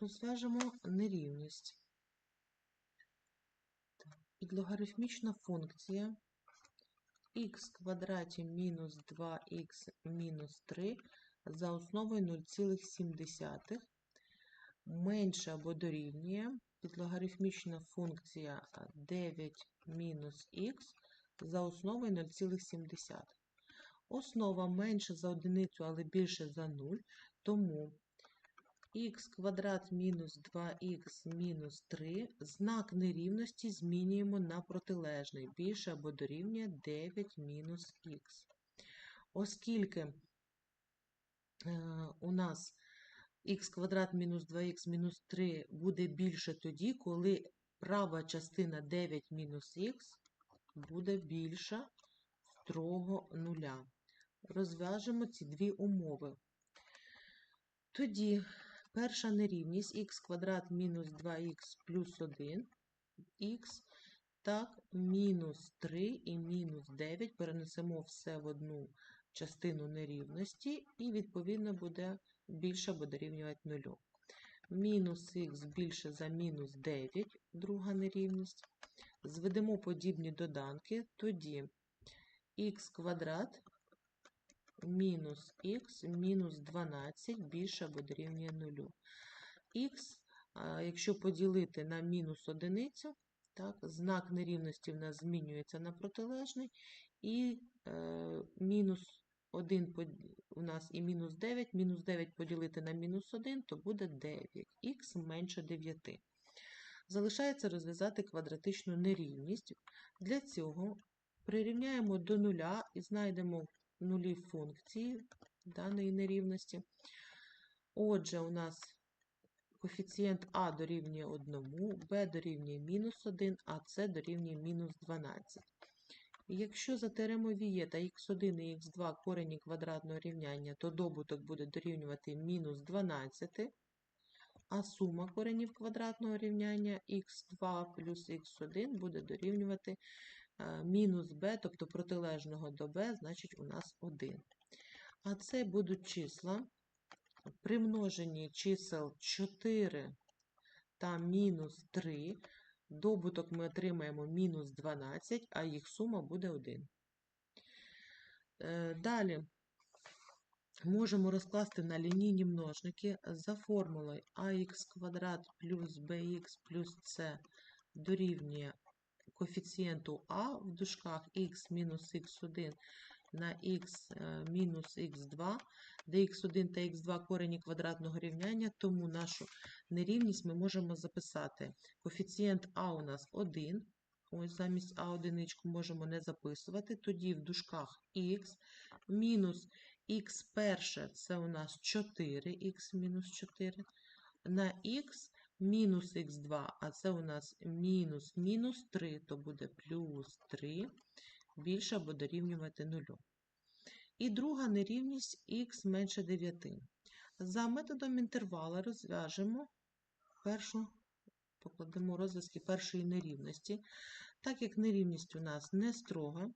розв'яжемо нерівність. Так, Підлогарифмічна функція х квадраті мінус 2х мінус 3 за основою 0,7 менше або дорівнює підлогарифмічна функція 9 мінус х за основою 0,7. Основа менше за одиницю, але більше за 0, тому х квадрат мінус 2х мінус 3 знак нерівності змінюємо на протилежний, більше або дорівнює 9 мінус х. Оскільки е, у нас х квадрат мінус 2х мінус 3 буде більше тоді, коли права частина 9 мінус х буде більша строго нуля. Розв'яжемо ці дві умови. Тоді перша нерівність х квадрат мінус 2х плюс 1 х, так, мінус 3 і мінус 9 перенесемо все в одну частину нерівності і, відповідно, буде більше або дорівнювати нулю. Мінус х більше за мінус 9, друга нерівність. Зведемо подібні доданки, тоді х квадрат мінус х мінус 12 більше або дорівнює 0. х, якщо поділити на мінус одиницю, так, знак нерівності в нас змінюється на протилежний, і е, мінус 1 под- у нас і мінус 9, мінус 9 поділити на мінус 1, то буде 9, х менше 9. Залишається розв'язати квадратичну нерівність. Для цього прирівняємо до нуля і знайдемо нулі функції даної нерівності. Отже, у нас коефіцієнт а дорівнює 1, b дорівнює мінус 1, а c дорівнює мінус 12. Якщо за теоремою Вієта х1 і х2 корені квадратного рівняння, то добуток буде дорівнювати мінус 12, а сума коренів квадратного рівняння х2 плюс х1 буде дорівнювати мінус b, тобто протилежного до b, значить у нас 1. А це будуть числа при множенні чисел 4 та мінус 3, добуток ми отримаємо мінус 12, а їх сума буде 1. Е, Далі можемо розкласти на лінійні множники за формулою ax квадрат плюс bx плюс c дорівнює коефіцієнту а в дужках x мінус x1 на x е, мінус x2, де x1 та x2 корені квадратного рівняння, тому нашу нерівність ми можемо записати. Коефіцієнт а у нас 1, ось замість а одиничку можемо не записувати, тоді в дужках х мінус х перше це у нас 4х мінус 4, на х мінус х2, а це у нас мінус мінус 3, то буде плюс 3, більше або дорівнювати 0. І друга нерівність х менше 9. За методом інтервала розв'яжемо першу, покладемо розв'язки першої нерівності. Так як нерівність у нас не строга,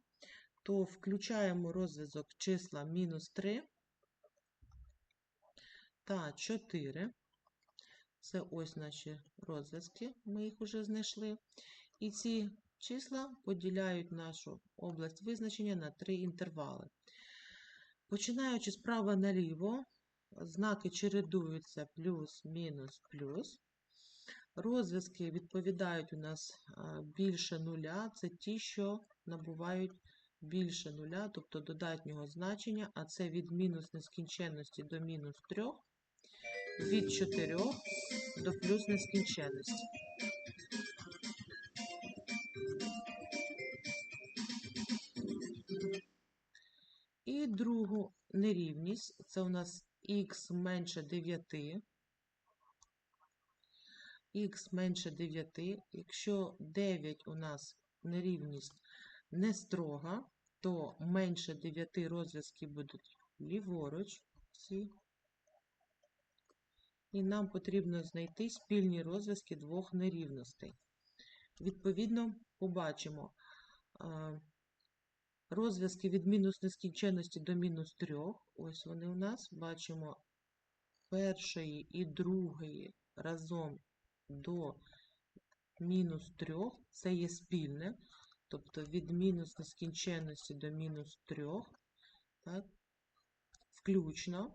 то включаємо розв'язок числа мінус 3 та 4. Це ось наші розв'язки, ми їх вже знайшли. І ці числа поділяють нашу область визначення на три інтервали. Починаючи справа наліво, знаки чередуються плюс, мінус, плюс. Розв'язки відповідають у нас більше нуля, це ті, що набувають більше нуля, тобто додатнього значення, а це від мінус нескінченності до мінус 3, від 4 до плюс нескінченності. І другу нерівність, це у нас х менше 9, х менше 9, якщо 9 у нас нерівність не строга, то менше 9 розв'язки будуть ліворуч всі. І нам потрібно знайти спільні розв'язки двох нерівностей. Відповідно, побачимо розв'язки від мінус нескінченності до мінус 3. Ось вони у нас. Бачимо першої і другої разом до мінус 3, це є спільне, тобто від мінус нескінченності до мінус 3, так, включно.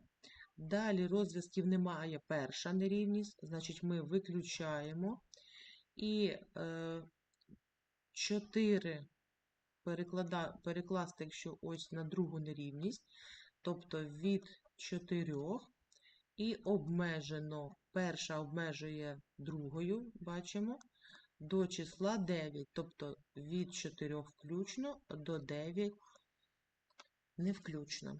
Далі розв'язків немає. Перша нерівність, значить ми виключаємо. І е, 4 переклада, перекласти, якщо ось на другу нерівність, тобто від 4 і обмежено, перша обмежує другою, бачимо, до числа 9, тобто від 4 включно до 9 не включно.